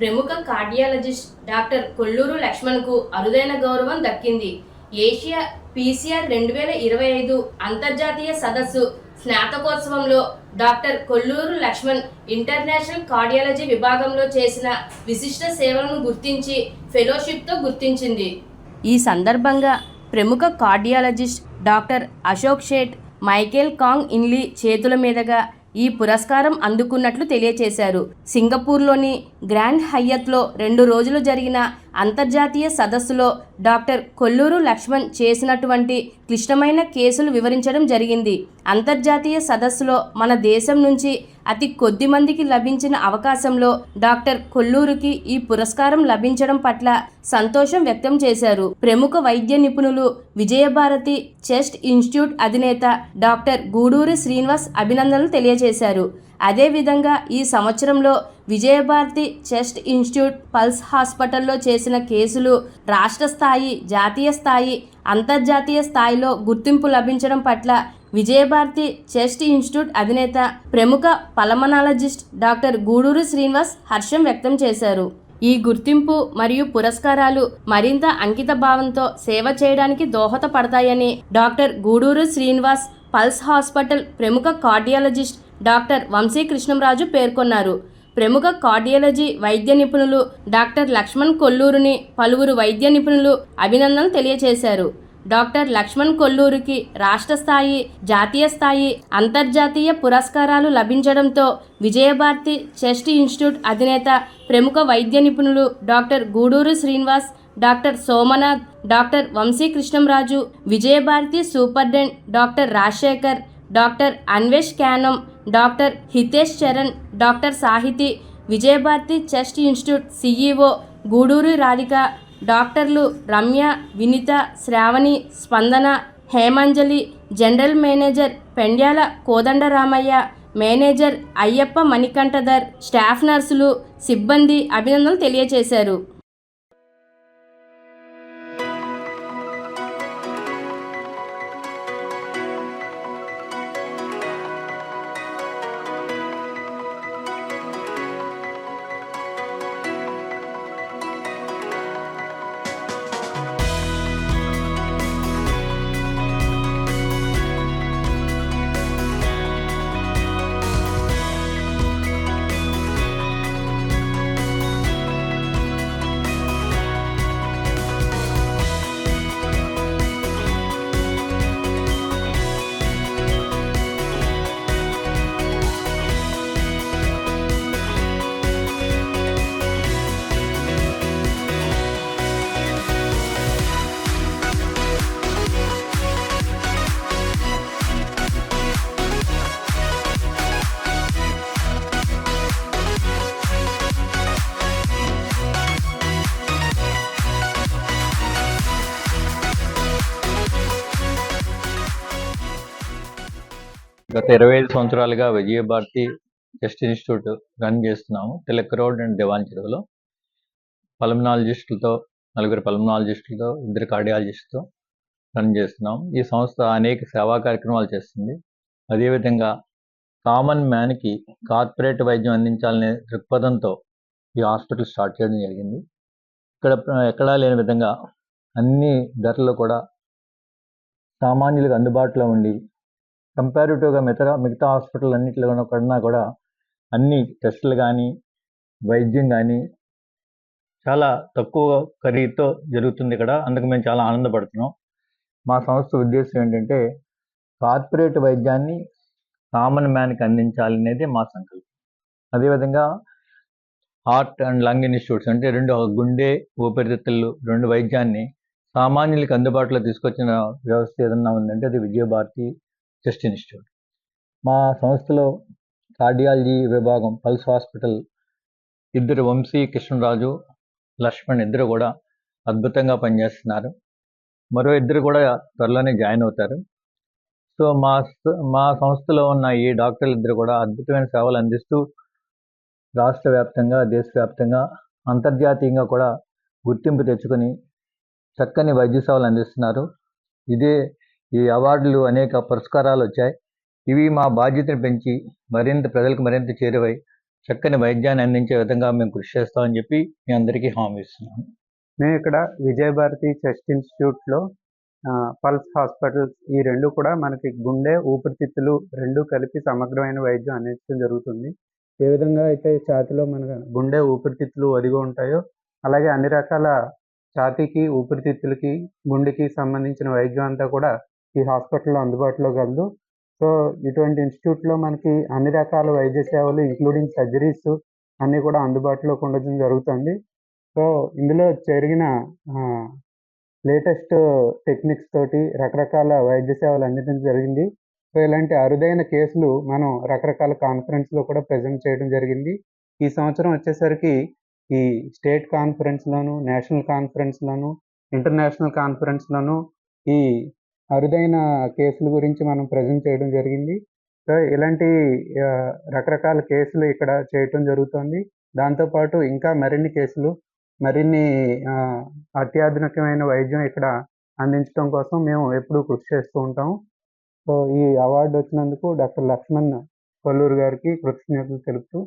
ప్రముఖ cardiologist doctor Kolluru లక్ష్మణ్కు అరుదైన గౌరవం దక్కింది. ఏషియా పీసీఆర్ రెండు వేల ఇరవై ఐదు అంతర్జాతీయ సదస్సు స్నాతకోత్సవంలో doctor Kolluru Laxman international cardiology విభాగంలో చేసిన విశిష్ట సేవలను గుర్తించి ఫెలోషిప్తో గుర్తించింది. ఈ సందర్భంగా ప్రముఖ cardiologist doctor Ashok Seth Michael Kang ఇన్లీ చేతుల మీదుగా ఈ పురస్కారం అందుకున్నట్లు తెలియజేశారు సింగపూర్లోని గ్రాండ్ హయ్యత్లో రెండు రోజులు జరిగిన అంతర్జాతీయ సదస్సులో డాక్టర్ కొల్లూరు లక్ష్మణ్ చేసినటువంటి క్లిష్టమైన కేసులు వివరించడం జరిగింది. అంతర్జాతీయ సదస్సులో మన దేశం నుంచి అతి కొద్ది మందికి లభించిన అవకాశంలో డాక్టర్ కొల్లూరుకి ఈ పురస్కారం లభించడం పట్ల సంతోషం వ్యక్తం చేశారు. ప్రముఖ వైద్య నిపుణులు విజయభారతి చెస్ట్ ఇన్స్టిట్యూట్ అధినేత డాక్టర్ గూడూరి శ్రీనివాస్ అభినందనలు తెలియజేశారు. అదేవిధంగా ఈ సంవత్సరంలో విజయభారతి చెస్ట్ ఇన్స్టిట్యూట్ పల్స్ హాస్పిటల్లో చేసిన కేసులు రాష్ట్ర స్థాయి జాతీయ స్థాయి అంతర్జాతీయ స్థాయిలో గుర్తింపు లభించడం పట్ల విజయభారతి చెస్ట్ ఇన్స్టిట్యూట్ అధినేత ప్రముఖ పలమనాలజిస్ట్ డాక్టర్ గూడూరు శ్రీనివాస్ హర్షం వ్యక్తం చేశారు. ఈ గుర్తింపు మరియు పురస్కారాలు మరింత అంకిత భావంతో సేవ చేయడానికి దోహదపడతాయని doctor Guduru Srinivas pulse hospital ప్రముఖ కార్డియాలజిస్ట్ డాక్టర్ వంశీ కృష్ణంరాజు పేర్కొన్నారు. ప్రముఖ కార్డియాలజీ వైద్య నిపుణులు డాక్టర్ లక్ష్మణ్ కొల్లూరుని పలువురు వైద్య నిపుణులు అభినందనలు తెలియజేశారు డాక్టర్ లక్ష్మణ్ కొల్లూరుకి రాష్ట్ర స్థాయి జాతీయ స్థాయి అంతర్జాతీయ పురస్కారాలు లభించడంతో విజయభారతి చెస్ట్ ఇన్స్టిట్యూట్ అధినేత ప్రముఖ వైద్య నిపుణులు doctor Guduru Srinivas doctor Somnath doctor Vamsi Krishnamraju Vijayabharathi superintendent doctor Rajasekhar doctor Anvesh Kyanam doctor Hitesh Charan doctor Sahithi Vijayabharathi chest institute CEO Guduri Radhika డాక్టర్లు Ramya Vinitha Sravani Spandana Hemanjali general manager Pendyala Kodandaramaiah manager Ayyappa Manikanthadhar staff నర్సులు సిబ్బంది అభినందనలు తెలియజేశారు గత ఇరవై ఐదు సంవత్సరాలుగా Vijayabharathi test institute run చేస్తున్నాము. తిలక్ రోడ్ అండ్ దివాన్ చెరువులో. పల్మనాలజిస్టులతో నలుగురు పల్మనాలజిస్టులతో ఇద్దరు కార్డియాలజిస్టుతో రన్ చేస్తున్నాం ఈ సంస్థ అనేక సేవా కార్యక్రమాలు చేస్తుంది. అదేవిధంగా కామన్ మ్యాన్కి కార్పొరేట్ వైద్యం అందించాలనే దృక్పథంతో ఈ హాస్పిటల్ స్టార్ట్ చేయడం జరిగింది. ఇక్కడ ఎక్కడా లేని విధంగా అన్ని ధరలు కూడా సామాన్యులకు అందుబాటులో ఉండి కంపారిటివ్గా మిగతా మిగతా హాస్పిటల్ అన్నింటిలో కన్నా కూడా అన్ని టెస్టులు కానీ వైద్యం కానీ చాలా తక్కువ ఖరీదుతో జరుగుతుంది ఇక్కడ. అందుకు మేము చాలా ఆనందపడుతున్నాం. మా సంస్థ ఉద్దేశం ఏంటంటే కార్పొరేట్ వైద్యాన్ని కామన్ మ్యాన్కి అందించాలనేది మా సంకల్పం. అదేవిధంగా హార్ట్ అండ్ లంగ్ ఇన్స్టిట్యూట్స్ అంటే రెండు గుండె ఊపిరితిత్తులు రెండు వైద్యాన్ని సామాన్యులకు అందుబాటులో తీసుకొచ్చిన వ్యవస్థ ఏదన్నా ఉందంటే అది విజయభారతి చెస్ట్ ఇన్స్టిట్యూట్ మా సంస్థలో కార్డియాలజీ విభాగం పల్స్ హాస్పిటల్ ఇద్దరు వంశీ కృష్ణరాజు లక్ష్మణ్ ఇద్దరు కూడా అద్భుతంగా పనిచేస్తున్నారు. మరో ఇద్దరు కూడా త్వరలోనే జాయిన్ అవుతారు. సో మా మా సంస్థలో ఉన్న ఈ డాక్టర్లు ఇద్దరు కూడా అద్భుతమైన సేవలు అందిస్తూ రాష్ట్ర వ్యాప్తంగా దేశవ్యాప్తంగా అంతర్జాతీయంగా కూడా గుర్తింపు తెచ్చుకొని చక్కని వైద్య సేవలు అందిస్తున్నారు. ఇదే ఈ అవార్డులు అనేక పురస్కారాలు వచ్చాయి ఇవి మా బాధ్యతను పెంచి మరింత ప్రజలకు మరింత చేరువై చక్కని వైద్యాన్ని అందించే విధంగా మేము కృషి చేస్తామని చెప్పి మీ అందరికీ హామీ ఇస్తున్నాను. మేము ఇక్కడ విజయభారతి చెస్ట్ ఇన్స్టిట్యూట్లో పల్స్ హాస్పిటల్స్ ఈ రెండు కూడా మనకి గుండె ఊపిరితిత్తులు రెండు కలిపి సమగ్రమైన వైద్యం అందించడం జరుగుతుంది. ఏ విధంగా అయితే ఛాతిలో మన గుండె ఊపిరితిత్తులు ఒదిగి ఉంటాయో అలాగే అన్ని రకాల ఛాతీకి ఊపిరితిత్తులకి గుండెకి సంబంధించిన వైద్యం అంతా కూడా ఈ హాస్పిటల్లో అందుబాటులో కలదు సో ఇటువంటి ఇన్స్టిట్యూట్లో మనకి అన్ని రకాల వైద్య సేవలు ఇంక్లూడింగ్ సర్జరీస్ అన్నీ కూడా అందుబాటులోకి ఉండడం జరుగుతుంది. సో ఇందులో జరిగిన లేటెస్ట్ టెక్నిక్స్ తోటి రకరకాల వైద్య సేవలు అందించడం జరిగింది. సో ఇలాంటి అరుదైన కేసులు మనం రకరకాల కాన్ఫరెన్స్లో కూడా ప్రజెంట్ చేయడం జరిగింది. ఈ సంవత్సరం వచ్చేసరికి ఈ స్టేట్ కాన్ఫరెన్స్లోను నేషనల్ కాన్ఫరెన్స్లోను ఇంటర్నేషనల్ కాన్ఫరెన్స్లోను ఈ అరుదైన కేసుల గురించి మనం ప్రజెంట్ చేయడం జరిగింది. సో ఇలాంటి రకరకాల కేసులు ఇక్కడ చేయటం జరుగుతుంది. దాంతోపాటు ఇంకా మరిన్ని కేసులు మరిన్ని అత్యాధునికమైన వైద్యం ఇక్కడ అందించడం కోసం మేము ఎప్పుడూ కృషి చేస్తూ ఉంటాం. సో ఈ అవార్డు వచ్చినందుకు డాక్టర్ లక్ష్మణ్ కొల్లూరు గారికి కృతజ్ఞతలు తెలుపుతూ